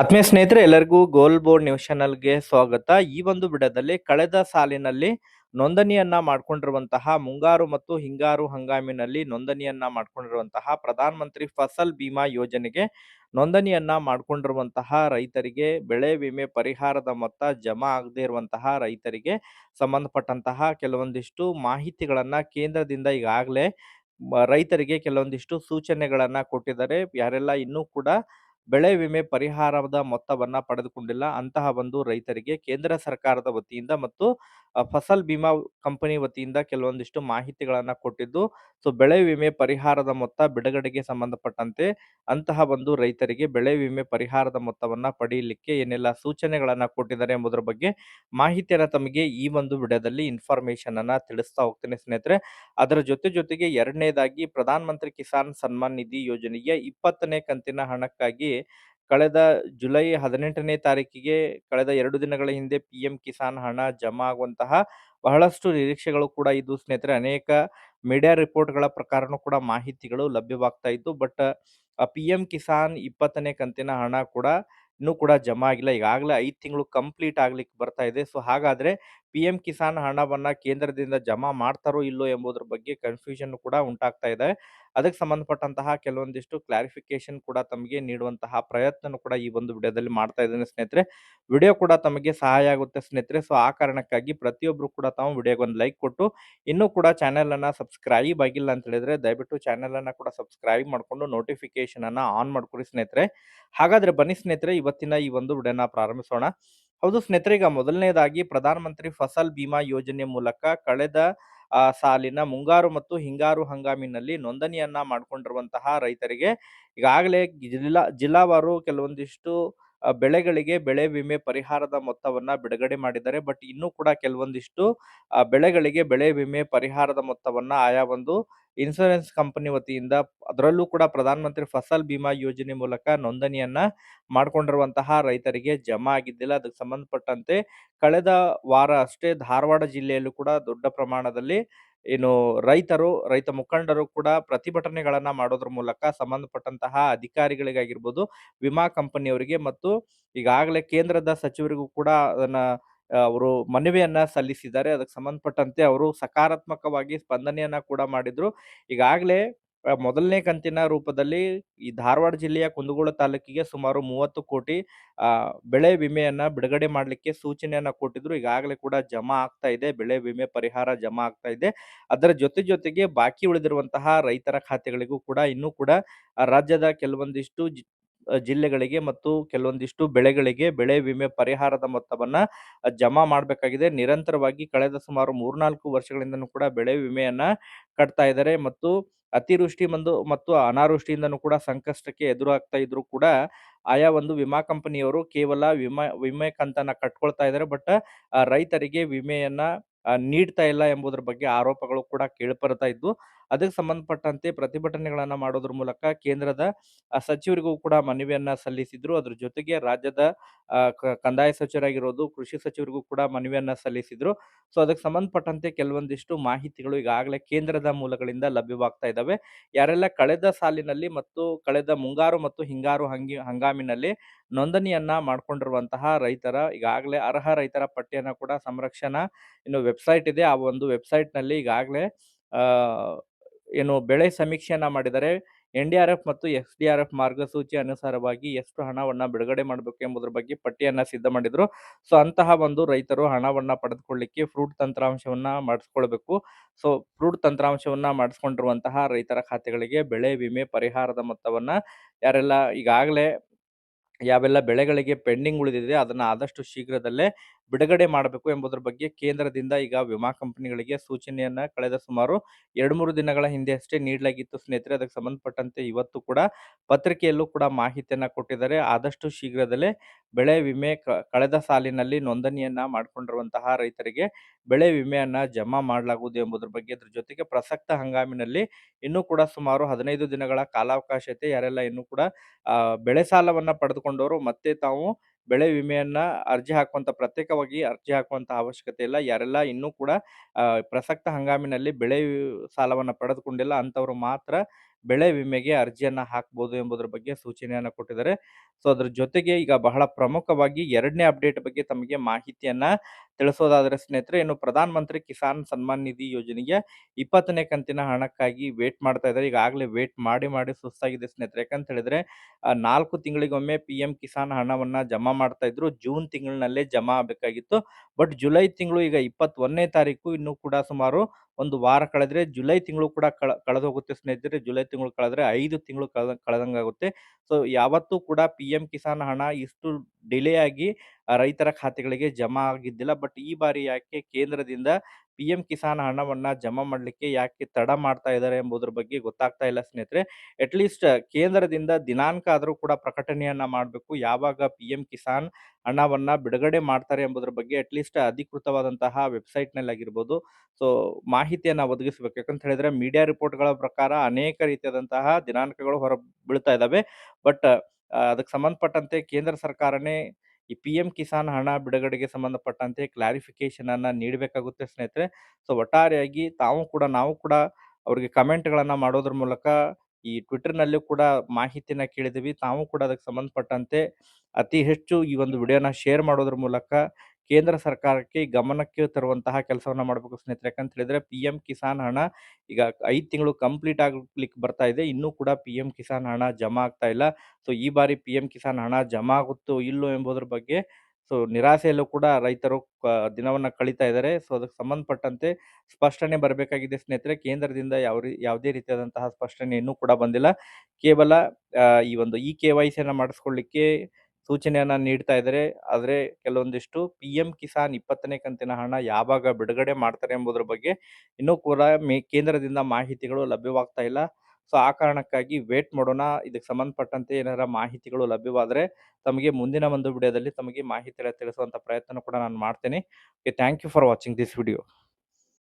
ಆತ್ಮೀಯ ಸ್ನೇಹಿತರೆ, ಎಲ್ಲರಿಗೂ ಗೋಲ್ ಬೋರ್ಡ್ ನ್ಯೂಸ್ ಚಾನಲ್ಗೆ ಸ್ವಾಗತ. ಈ ಒಂದು ಬಿಡದಲ್ಲಿ ಕಳೆದ ಸಾಲಿನಲ್ಲಿ ನೋಂದಣಿಯನ್ನ ಮಾಡ್ಕೊಂಡಿರುವಂತಹ ಮುಂಗಾರು ಮತ್ತು ಹಿಂಗಾರು ಹಂಗಾಮಿನಲ್ಲಿ ನೋಂದಣಿಯನ್ನ ಮಾಡ್ಕೊಂಡಿರುವಂತಹ ಪ್ರಧಾನ ಮಂತ್ರಿ ಫಸಲ್ ಬಿಮಾ ಯೋಜನೆಗೆ ನೋಂದಣಿಯನ್ನ ಮಾಡಿಕೊಂಡಿರುವಂತಹ ರೈತರಿಗೆ ಬೆಳೆ ವಿಮೆ ಪರಿಹಾರದ ಮೊತ್ತ ಜಮಾ ಆಗದೇ ಇರುವಂತಹ ರೈತರಿಗೆ ಸಂಬಂಧಪಟ್ಟಂತಹ ಕೆಲವೊಂದಿಷ್ಟು ಮಾಹಿತಿಗಳನ್ನ ಕೇಂದ್ರದಿಂದ ಈಗಾಗಲೇ ರೈತರಿಗೆ ಕೆಲವೊಂದಿಷ್ಟು ಸೂಚನೆಗಳನ್ನ ಕೊಟ್ಟಿದ್ದಾರೆ. ಯಾರೆಲ್ಲ ಇನ್ನೂ ಕೂಡ ಬೆಳೆ ವಿಮೆ ಪರಿಹಾರದ ಮೊತ್ತವನ್ನ ಪಡೆದುಕೊಂಡಿಲ್ಲ. ಅಂತಹ ಒಂದು ರೈತರಿಗೆ ಕೇಂದ್ರ ಸರ್ಕಾರದ ವತಿಯಿಂದ ಮತ್ತು ಫಸಲ್ ಬಿಮಾ ಕಂಪನಿ ವತಿಯಿಂದ ಕೆಲವೊಂದಿಷ್ಟು ಮಾಹಿತಿಗಳನ್ನ ಕೊಟ್ಟಿದ್ದು, ಸೊ, ಬೆಳೆ ವಿಮೆ ಪರಿಹಾರದ ಮೊತ್ತ ಬಿಡುಗಡೆಗೆ ಸಂಬಂಧಪಟ್ಟಂತೆ ಅಂತಹ ಒಂದು ರೈತರಿಗೆ ಬೆಳೆ ವಿಮೆ ಪರಿಹಾರದ ಮೊತ್ತವನ್ನ ಪಡೆಯಲಿಕ್ಕೆ ಏನೆಲ್ಲ ಸೂಚನೆಗಳನ್ನ ಕೊಟ್ಟಿದ್ದಾರೆ ಎಂಬುದರ ಬಗ್ಗೆ ಮಾಹಿತಿಯನ್ನ ತಮಗೆ ಈ ಒಂದು ವಿಡಿಯೋದಲ್ಲಿ ಇನ್ಫಾರ್ಮೇಶನ್ ಅನ್ನ ತಿಳಿಸ್ತಾ ಹೋಗ್ತೇನೆ ಸ್ನೇಹಿತರೆ. ಅದರ ಜೊತೆ ಜೊತೆಗೆ ಎರಡನೇದಾಗಿ ಪ್ರಧಾನ ಮಂತ್ರಿ ಕಿಸಾನ್ ಸನ್ಮಾನ್ ನಿಧಿ ಯೋಜನೆಯ ಇಪ್ಪತ್ತನೇ ಕಂತಿನ ಹಣಕ್ಕಾಗಿ ಕಳೆದ ಜುಲೈ ಹದಿನೆಂಟನೇ ತಾರೀಕಿಗೆ ಕಳೆದ ಎರಡು ದಿನಗಳ ಹಿಂದೆ ಪಿ ಎಂ ಕಿಸಾನ್ ಹಣ ಜಮಾ ಆಗುವಂತಹ ಬಹಳಷ್ಟು ನಿರೀಕ್ಷೆಗಳು ಕೂಡ ಇದ್ದು, ಸ್ನೇಹಿತರೆ, ಅನೇಕ ಮೀಡಿಯಾ ರಿಪೋರ್ಟ್ಗಳ ಪ್ರಕಾರನೂ ಕೂಡ ಮಾಹಿತಿಗಳು ಲಭ್ಯವಾಗ್ತಾ ಇತ್ತು ಬಟ್ ಪಿ ಎಂ ಕಿಸಾನ್ ಇಪ್ಪತ್ತನೇ ಕಂತಿನ ಹಣ ಕೂಡ ಇನ್ನೂ ಕೂಡ ಜಮಾ ಆಗಿಲ್ಲ. ಈಗಾಗಲೇ ಐದು ತಿಂಗಳು ಕಂಪ್ಲೀಟ್ ಆಗ್ಲಿಕ್ಕೆ ಬರ್ತಾ ಇದೆ. ಸೊ, ಹಾಗಾದ್ರೆ ಪಿ ಎಂ ಕಿಸಾನ್ ಹಣವನ್ನ ಕೇಂದ್ರದಿಂದ ಜಮಾ ಮಾಡ್ತಾರೋ ಇಲ್ಲೋ ಎಂಬುದರ ಬಗ್ಗೆ ಕನ್ಫ್ಯೂಷನ್ ಕೂಡ ಉಂಟಾಗ್ತಾ ಇದೆ. ಅದಕ್ಕೆ ಸಂಬಂಧಪಟ್ಟಂತಹ ಕೆಲವೊಂದಿಷ್ಟು ಕ್ಲಾರಿಫಿಕೇಶನ್ ಕೂಡ ತಮಗೆ ನೀಡುವಂತಹ ಪ್ರಯತ್ನ ಕೂಡ ಈ ಒಂದು ವಿಡಿಯೋದಲ್ಲಿ ಮಾಡ್ತಾ ಇದ್ದೇನೆ ಸ್ನೇಹಿತರೆ. ವಿಡಿಯೋ ಕೂಡ ತಮಗೆ ಸಹಾಯ ಆಗುತ್ತೆ ಸ್ನೇಹಿತರೆ. ಸೊ ಆ ಕಾರಣಕ್ಕಾಗಿ ಪ್ರತಿಯೊಬ್ಬರು ಕೂಡ ತಾವು ವಿಡಿಯೋಗೆ ಒಂದು ಲೈಕ್ ಕೊಟ್ಟು, ಇನ್ನೂ ಕೂಡ ಚಾನೆಲ್ ಅನ್ನ ಸಬ್ಸ್ಕ್ರೈಬ್ ಆಗಿಲ್ಲ ಅಂತ ಹೇಳಿದ್ರೆ ದಯವಿಟ್ಟು ಚಾನೆಲ್ ಅನ್ನ ಕೂಡ ಸಬ್ಸ್ಕ್ರೈಬ್ ಮಾಡಿಕೊಂಡು ನೋಟಿಫಿಕೇಶನ್ ಅನ್ನ ಆನ್ ಮಾಡ್ಕೊಡಿ ಸ್ನೇಹಿತರೆ. ಹಾಗಾದ್ರೆ ಬನ್ನಿ ಸ್ನೇಹಿತರೆ, ಇವತ್ತಿನ ಈ ಒಂದು ವಿಡಿಯೋನ ಪ್ರಾರಂಭಿಸೋಣ. ಹೌದು ಸ್ನೇಹಿತರೆ, ಈಗ ಮೊದಲನೇದಾಗಿ ಪ್ರಧಾನಮಂತ್ರಿ ಫಸಲ್ ಬಿಮಾ ಯೋಜನೆ ಮೂಲಕ ಕಳೆದ ಸಾಲಿನ ಮುಂಗಾರು ಮತ್ತು ಹಿಂಗಾರು ಹಂಗಾಮಿನಲ್ಲಿ ನೋಂದಣಿಯನ್ನ ಮಾಡ್ಕೊಂಡಿರುವಂತಹ ರೈತರಿಗೆ ಈಗಾಗಲೇ ಜಿಲ್ಲಾ, ಜಿಲ್ಲಾವಾರು ಕೆಲವೊಂದಿಷ್ಟು ಬೆಳೆಗಳಿಗೆ ಬೆಳೆ ವಿಮೆ ಪರಿಹಾರದ ಮೊತ್ತವನ್ನ ಬಿಡುಗಡೆ ಮಾಡಿದ್ದಾರೆ. ಬಟ್ ಇನ್ನೂ ಕೂಡ ಕೆಲವೊಂದಿಷ್ಟು ಬೆಳೆಗಳಿಗೆ ಬೆಳೆ ವಿಮೆ ಪರಿಹಾರದ ಮೊತ್ತವನ್ನ ಆಯಾ ಒಂದು ಇನ್ಶೂರೆನ್ಸ್ ಕಂಪನಿ ವತಿಯಿಂದ ಅದರಲ್ಲೂ ಕೂಡ ಪ್ರಧಾನ ಮಂತ್ರಿ ಫಸಲ್ ಬಿಮಾ ಯೋಜನೆ ಮೂಲಕ ನೋಂದಣಿಯನ್ನ ಮಾಡಿಕೊಂಡಿರುವಂತಹ ರೈತರಿಗೆ ಜಮಾ ಆಗಿದ್ದಿಲ್ಲ. ಅದಕ್ಕೆ ಸಂಬಂಧಪಟ್ಟಂತೆ ಕಳೆದ ವಾರ ಅಷ್ಟೇ ಧಾರವಾಡ ಜಿಲ್ಲೆಯಲ್ಲೂ ಕೂಡ ದೊಡ್ಡ ಪ್ರಮಾಣದಲ್ಲಿ ಏನು ರೈತರು, ರೈತ ಮುಖಂಡರು ಕೂಡ ಪ್ರತಿಭಟನೆಗಳನ್ನ ಮಾಡೋದ್ರ ಮೂಲಕ ಸಂಬಂಧಪಟ್ಟಂತಹ ಅಧಿಕಾರಿಗಳಿಗಾಗಿರ್ಬೋದು ವಿಮಾ ಕಂಪನಿಯವರಿಗೆ ಮತ್ತು ಈಗಾಗಲೇ ಕೇಂದ್ರದ ಸಚಿವರಿಗೂ ಕೂಡ ಅದನ್ನ ಅವರು ಮನವಿಯನ್ನ ಸಲ್ಲಿಸಿದ್ದಾರೆ. ಅದಕ್ಕೆ ಸಂಬಂಧಪಟ್ಟಂತೆ ಅವರು ಸಕಾರಾತ್ಮಕವಾಗಿ ಸ್ಪಂದನೆಯನ್ನ ಕೂಡ ಮಾಡಿದ್ರು. ಈಗಾಗಲೇ ಮೊದಲನೇ ಕಂತಿನ ರೂಪದಲ್ಲಿ ಈ ಧಾರವಾಡ ಜಿಲ್ಲೆಯ ಕುಂದಗೋಳ ತಾಲೂಕಿಗೆ ಸುಮಾರು ಮೂವತ್ತು ಕೋಟಿ ಬೆಳೆ ವಿಮೆಯನ್ನ ಬಿಡುಗಡೆ ಮಾಡಲಿಕ್ಕೆ ಸೂಚನೆಯನ್ನ ಕೊಟ್ಟಿದ್ರು. ಈಗಾಗಲೇ ಕೂಡ ಜಮಾ ಆಗ್ತಾ ಇದೆ. ಬೆಳೆ ವಿಮೆ ಪರಿಹಾರ ಜಮಾ ಆಗ್ತಾ ಇದೆ. ಅದರ ಜೊತೆ ಜೊತೆಗೆ ಬಾಕಿ ಉಳಿದಿರುವಂತಹ ರೈತರ ಖಾತೆಗಳಿಗೂ ಕೂಡ ಇನ್ನೂ ಕೂಡ ರಾಜ್ಯದ ಕೆಲವೊಂದಿಷ್ಟು ಜಿಲ್ಲೆಗಳಿಗೆ ಮತ್ತು ಕೆಲವೊಂದಿಷ್ಟು ಬೆಳೆಗಳಿಗೆ ಬೆಳೆ ವಿಮೆ ಪರಿಹಾರದ ಮೊತ್ತವನ್ನ ಜಮಾ ಮಾಡಬೇಕಾಗಿದೆ. ನಿರಂತರವಾಗಿ ಕಳೆದ ಸುಮಾರು ಮೂರ್ನಾಲ್ಕು ವರ್ಷಗಳಿಂದನೂ ಕೂಡ ಬೆಳೆ ವಿಮೆಯನ್ನ ಕಟ್ತಾ ಇದ್ದಾರೆ ಮತ್ತು ಅತಿವೃಷ್ಟಿ ಮಂದು ಮತ್ತು ಅನಾವೃಷ್ಟಿಯಿಂದನೂ ಕೂಡ ಸಂಕಷ್ಟಕ್ಕೆ ಎದುರಾಗ್ತಾ ಇದ್ರು ಕೂಡ ಆಯಾ ಒಂದು ವಿಮಾ ಕಂಪನಿಯವರು ಕೇವಲ ವಿಮಾ, ವಿಮೆ ಕಂತನ್ನ ಕಟ್ಕೊಳ್ತಾ ಇದ್ದಾರೆ. ಬಟ್ ರೈತರಿಗೆ ವಿಮೆಯನ್ನ ನೀಡ್ತಾ ಇಲ್ಲ ಎಂಬುದರ ಬಗ್ಗೆ ಆರೋಪಗಳು ಕೂಡ ಕೇಳಿಬರ್ತಾ ಇದ್ವು. ಅದಕ್ಕೆ ಸಂಬಂಧಪಟ್ಟಂತೆ ಪ್ರತಿಭಟನೆಗಳನ್ನ ಮಾಡೋದ್ರ ಮೂಲಕ ಕೇಂದ್ರದ ಸಚಿವರಿಗೂ ಕೂಡ ಮನವಿಯನ್ನ ಸಲ್ಲಿಸಿದ್ರು. ಅದ್ರ ಜೊತೆಗೆ ರಾಜ್ಯದ ಕಂದಾಯ ಸಚಿವರಾಗಿರೋದು, ಕೃಷಿ ಸಚಿವರಿಗೂ ಕೂಡ ಮನವಿಯನ್ನ ಸಲ್ಲಿಸಿದ್ರು. ಸೊ, ಅದಕ್ಕೆ ಸಂಬಂಧಪಟ್ಟಂತೆ ಕೆಲವೊಂದಿಷ್ಟು ಮಾಹಿತಿಗಳು ಈಗಾಗಲೇ ಕೇಂದ್ರದ ಮೂಲಗಳಿಂದ ಲಭ್ಯವಾಗ್ತಾ ಇದ್ದಾವೆ ಯಾರೆಲ್ಲ ಕಳೆದ ಸಾಲಿನಲ್ಲಿ ಮತ್ತು ಕಳೆದ ಮುಂಗಾರು ಮತ್ತು ಹಿಂಗಾರು ಹಂಗಿ, ಹಂಗಾಮಿನಲ್ಲಿ ನೋಂದಣಿಯನ್ನ ಮಾಡ್ಕೊಂಡಿರುವಂತಹ ರೈತರ, ಈಗಾಗಲೇ ಅರ್ಹ ರೈತರ ಪಟ್ಟಿಯನ್ನ ಕೂಡ ಸಂರಕ್ಷಣಾ, ಇನ್ನು ವೆಬ್ಸೈಟ್ ಇದೆ. ಆ ಒಂದು ವೆಬ್ಸೈಟ್ನಲ್ಲಿ ಈಗಾಗಲೇ ಏನು ಬೆಳೆ ಸಮೀಕ್ಷೆಯನ್ನ ಮಾಡಿದರೆ ಎನ್ ಡಿ ಆರ್ ಎಫ್ ಮತ್ತು ಎಸ್ ಡಿ ಆರ್ ಎಫ್ ಮಾರ್ಗಸೂಚಿ ಅನುಸಾರವಾಗಿ ಎಷ್ಟು ಹಣವನ್ನ ಬಿಡುಗಡೆ ಮಾಡಬೇಕು ಎಂಬುದರ ಬಗ್ಗೆ ಪಟ್ಟಿಯನ್ನ ಸಿದ್ಧ ಮಾಡಿದ್ರು. ಸೊ, ಅಂತಹ ಒಂದು ರೈತರು ಹಣವನ್ನ ಪಡೆದುಕೊಳ್ಳಿಕ್ಕೆ ಫ್ರೂಟ್ ತಂತ್ರಾಂಶವನ್ನ ಮಾಡಿಸ್ಕೊಳ್ಬೇಕು. ಸೊ, ಫ್ರೂಟ್ ತಂತ್ರಾಂಶವನ್ನ ಮಾಡಿಸ್ಕೊಂಡಿರುವಂತಹ ರೈತರ ಖಾತೆಗಳಿಗೆ ಬೆಳೆ ವಿಮೆ ಪರಿಹಾರದ ಮೊತ್ತವನ್ನ ಯಾರೆಲ್ಲ ಈಗಾಗಲೇ ಯಾವೆಲ್ಲ ಬೆಳೆಗಳಿಗೆ ಪೆಂಡಿಂಗ್ ಉಳಿದಿದೆ ಅದನ್ನ ಆದಷ್ಟು ಶೀಘ್ರದಲ್ಲೇ ಬಿಡುಗಡೆ ಮಾಡಬೇಕು ಎಂಬುದರ ಬಗ್ಗೆ ಕೇಂದ್ರದಿಂದ ಈಗ ವಿಮಾ ಕಂಪನಿಗಳಿಗೆ ಸೂಚನೆಯನ್ನ ಕಳೆದ ಸುಮಾರು ಎರಡು ಮೂರು ದಿನಗಳ ಹಿಂದೆ ಅಷ್ಟೇ ನೀಡಲಾಗಿತ್ತು. ಸ್ನೇಹಿತರೆ, ಅದಕ್ಕೆ ಸಂಬಂಧಪಟ್ಟಂತೆ ಇವತ್ತು ಕೂಡ ಪತ್ರಿಕೆಯಲ್ಲೂ ಕೂಡ ಮಾಹಿತಿಯನ್ನ ಕೊಟ್ಟಿದ್ದಾರೆ. ಆದಷ್ಟು ಶೀಘ್ರದಲ್ಲೇ ಬೆಳೆ ವಿಮೆ ಕಳೆದ ಸಾಲಿನಲ್ಲಿ ನೋಂದಣಿಯನ್ನ ಮಾಡಿಕೊಂಡಿರುವಂತಹ ರೈತರಿಗೆ ಬೆಳೆ ವಿಮೆಯನ್ನ ಜಮಾ ಮಾಡಲಾಗುವುದು ಎಂಬುದರ ಬಗ್ಗೆ ಅದ್ರ ಜೊತೆಗೆ ಪ್ರಸಕ್ತ ಹಂಗಾಮಿನಲ್ಲಿ ಇನ್ನೂ ಕೂಡ ಸುಮಾರು ಹದಿನೈದು ದಿನಗಳ ಕಾಲಾವಕಾಶ ಐತೆ ಯಾರೆಲ್ಲ ಇನ್ನೂ ಕೂಡ ಬೆಳೆ ಸಾಲವನ್ನ ಪಡೆದುಕೊಂಡವರು ಮತ್ತೆ ತಾವು ಬೆಳೆ ವಿಮೆಯನ್ನ ಅರ್ಜಿ ಹಾಕುವಂತ, ಪ್ರತ್ಯೇಕವಾಗಿ ಅರ್ಜಿ ಹಾಕುವಂತ ಅವಶ್ಯಕತೆ ಇಲ್ಲ. ಯಾರೆಲ್ಲ ಇನ್ನೂ ಕೂಡ ಪ್ರಸಕ್ತ ಹಂಗಾಮಿನಲ್ಲಿ ಬೆಳೆ ಸಾಲವನ್ನ ಪಡೆದುಕೊಂಡಿಲ್ಲ ಅಂತವರು ಮಾತ್ರ ಬೆಳೆ ವಿಮೆಗೆ ಅರ್ಜಿಯನ್ನ ಹಾಕ್ಬೋದು ಎಂಬುದರ ಬಗ್ಗೆ ಸೂಚನೆಯನ್ನ ಕೊಟ್ಟಿದ್ದಾರೆ. ಸೊ, ಅದ್ರ ಜೊತೆಗೆ ಈಗ ಬಹಳ ಪ್ರಮುಖವಾಗಿ ಎರಡನೇ ಅಪ್ಡೇಟ್ ಬಗ್ಗೆ ತಮಗೆ ಮಾಹಿತಿಯನ್ನ ತಿಳಿಸೋದಾದ್ರೆ ಸ್ನೇಹಿತರೆ, ಇನ್ನು ಪ್ರಧಾನ ಮಂತ್ರಿ ಕಿಸಾನ್ ಸನ್ಮಾನ್ ನಿಧಿ ಯೋಜನೆಗೆ 20ನೇ ಕಂತಿನ ಹಣಕ್ಕಾಗಿ ವೇಟ್ ಮಾಡ್ತಾ ಇದ್ದಾರೆ. ಈಗಾಗಲೇ ವೇಟ್ ಮಾಡಿ ಮಾಡಿ ಸುಸ್ತಾಗಿದೆ ಸ್ನೇಹಿತರೆ. ಯಾಕಂತ ಹೇಳಿದ್ರೆ ನಾಲ್ಕು ತಿಂಗಳಿಗೊಮ್ಮೆ ಪಿ ಎಂ ಕಿಸಾನ್ ಹಣವನ್ನ ಜಮಾ ಮಾಡ್ತಾ ಇದ್ರು. ಜೂನ್ ತಿಂಗಳಿನಲ್ಲೇ ಜಮಾ ಆಗ್ಬೇಕಾಗಿತ್ತು. ಬಟ್ ಜುಲೈ ತಿಂಗಳು ಈಗ 21ನೇ ತಾರೀಕು, ಇನ್ನೂ ಕೂಡ ಸುಮಾರು ಒಂದು ವಾರ ಕಳೆದ್ರೆ ಜುಲೈ ತಿಂಗಳು ಕೂಡ ಕಳ ಕಳೆದು ಹೋಗುತ್ತೆ ಸ್ನೇಹಿತರೆ. ಜುಲೈ ತಿಂಗಳು ಕಳೆದ್ರೆ ಐದು ತಿಂಗಳು ಕಳೆದ, ಕಳೆದಂಗಾಗುತ್ತೆ. ಸೊ, ಯಾವತ್ತೂ ಕೂಡ ಪಿಎಂ ಕಿಸಾನ್ ಹಣ ಇಷ್ಟು ಡಿಲೇ ಆಗಿ ರೈತರ ಖಾತೆಗಳಿಗೆ ಜಮಾ ಆಗಿದ್ದಿಲ್ಲ. ಬಟ್ ಈ ಬಾರಿ ಯಾಕೆ ಕೇಂದ್ರದಿಂದ ಪಿಎಂ ಕಿಸಾನ್ ಹಣವನ್ನ ಜಮಾ ಮಾಡಲಿಕ್ಕೆ ಯಾಕೆ ತಡ ಮಾಡ್ತಾ ಇದ್ದಾರೆ ಎಂಬುದರ ಬಗ್ಗೆ ಗೊತ್ತಾಗ್ತಾ ಇಲ್ಲ ಸ್ನೇಹಿತರೆ. ಅಟ್ ಲೀಸ್ಟ್ ಕೇಂದ್ರದಿಂದ ದಿನಾಂಕ ಆದರೂ ಕೂಡ ಪ್ರಕಟಣೆಯನ್ನ ಮಾಡಬೇಕು ಯಾವಾಗ ಪಿಎಂ ಕಿಸಾನ್ ಹಣವನ್ನ ಬಿಡುಗಡೆ ಮಾಡ್ತಾರೆ ಎಂಬುದರ ಬಗ್ಗೆ ಅಟ್ ಲೀಸ್ಟ್ ಅಧಿಕೃತವಾದಂತಹ ವೆಬ್‌ಸೈಟ್‌ನಲ್ಲಿ ಆಗಿರ್ಬೋದು, ಸೊ ಮಾಹಿತಿಯನ್ನ ಒದಗಿಸಬೇಕು. ಯಾಕಂತ ಹೇಳಿದ್ರೆ ಮೀಡಿಯಾ ರಿಪೋರ್ಟ್‌ಗಳ ಪ್ರಕಾರ ಅನೇಕ ರೀತಿಯಾದಂತಹ ದಿನಾಂಕಗಳು ಹೊರ ಬೀಳ್ತಾ ಇದ್ದಾವೆ. ಬಟ್ ಅದಕ್ಕೆ ಸಂಬಂಧಪಟ್ಟಂತೆ ಕೇಂದ್ರ ಸರ್ಕಾರನೇ ಈ ಪಿ ಎಂ ಕಿಸಾನ್ ಹಣ ಬಿಡುಗಡೆಗೆ ಸಂಬಂಧಪಟ್ಟಂತೆ ಕ್ಲಾರಿಫಿಕೇಶನ್ ಅನ್ನ ನೀಡಬೇಕಾಗುತ್ತೆ ಸ್ನೇಹಿತರೆ. ಸೊ ಒಟ್ಟಾರೆಯಾಗಿ ತಾವು ಕೂಡ, ನಾವು ಕೂಡ ಅವರಿಗೆ ಕಮೆಂಟ್‌ಗಳನ್ನ ಮಾಡೋದ್ರ ಮೂಲಕ ಈ ಟ್ವಿಟರ್‌ನಲ್ಲೂ ಕೂಡ ಮಾಹಿತಿನ ಕೇಳಿದ್ದೀವಿ. ತಾವು ಕೂಡ ಅದಕ್ಕೆ ಸಂಬಂಧಪಟ್ಟಂತೆ ಅತಿ ಹೆಚ್ಚು ಈ ಒಂದು ವಿಡಿಯೋನ ಶೇರ್ ಮಾಡೋದ್ರ ಮೂಲಕ ಕೇಂದ್ರ ಸರ್ಕಾರಕ್ಕೆ ಗಮನಕ್ಕೆ ತರುವಂತಹ ಕೆಲಸವನ್ನು ಮಾಡಬೇಕು ಸ್ನೇಹಿತರೆ. ಯಾಕಂತ ಹೇಳಿದ್ರೆ ಪಿಎಂ ಕಿಸಾನ್ ಹಣ ಈಗ ಐದು ತಿಂಗಳು ಕಂಪ್ಲೀಟ್ ಆಗ್ಲಿಕ್ಕೆ ಬರ್ತಾ ಇದೆ. ಇನ್ನೂ ಕೂಡ ಪಿಎಂ ಕಿಸಾನ್ ಹಣ ಜಮಾ ಆಗ್ತಾ ಇಲ್ಲ. ಸೊ, ಈ ಬಾರಿ ಪಿಎಂ ಕಿಸಾನ್ ಹಣ ಜಮಾ ಆಗುತ್ತೋ ಇಲ್ಲೋ ಎಂಬುದರ ಬಗ್ಗೆ ಸೊ, ನಿರಾಸೆಯಲ್ಲೂ ಕೂಡ ರೈತರು ದಿನವನ್ನ ಕಳೀತಾ ಇದ್ದಾರೆ. ಸೊ, ಅದಕ್ಕೆ ಸಂಬಂಧಪಟ್ಟಂತೆ ಸ್ಪಷ್ಟನೆ ಬರಬೇಕಾಗಿದೆ ಸ್ನೇಹಿತರೆ. ಕೇಂದ್ರದಿಂದ ಯಾವ ರೀ ಯಾವುದೇ ರೀತಿಯಾದಂತಹ ಸ್ಪಷ್ಟನೆ ಇನ್ನೂ ಕೂಡ ಬಂದಿಲ್ಲ. ಕೇವಲ ಈ ಒಂದು ಇ ಕೆ ವೈ ಸಿಯನ್ನು ಮಾಡಿಸ್ಕೊಳ್ಳಿಕ್ಕೆ ಸೂಚನೆಯನ್ನ ನೀಡ್ತಾ ಇದ್ದಾರೆ. ಆದರೆ ಕೆಲವೊಂದಿಷ್ಟು ಪಿ ಎಂ ಕಿಸಾನ್ 20ನೇ ಕಂತಿನ ಹಣ ಯಾವಾಗ ಬಿಡುಗಡೆ ಮಾಡ್ತಾರೆ ಎಂಬುದರ ಬಗ್ಗೆ ಇನ್ನೂ ಕೂಡ ಮೇ, ಕೇಂದ್ರದಿಂದ ಮಾಹಿತಿಗಳು ಲಭ್ಯವಾಗ್ತಾ ಇಲ್ಲ. ಸೊ, ಆ ಕಾರಣಕ್ಕಾಗಿ ವೇಟ್ ಮಾಡೋಣ. ಇದಕ್ಕೆ ಸಂಬಂಧಪಟ್ಟಂತೆ ಏನಾರ ಮಾಹಿತಿಗಳು ಲಭ್ಯವಾದರೆ ತಮಗೆ ಮುಂದಿನ ಒಂದು ವಿಡಿಯೋದಲ್ಲಿ ತಮಗೆ ಮಾಹಿತಿಗಳ ತಿಳಿಸುವಂತ ಪ್ರಯತ್ನ ಕೂಡ ನಾನು ಮಾಡ್ತೇನೆ. Okay thank you for watching this video.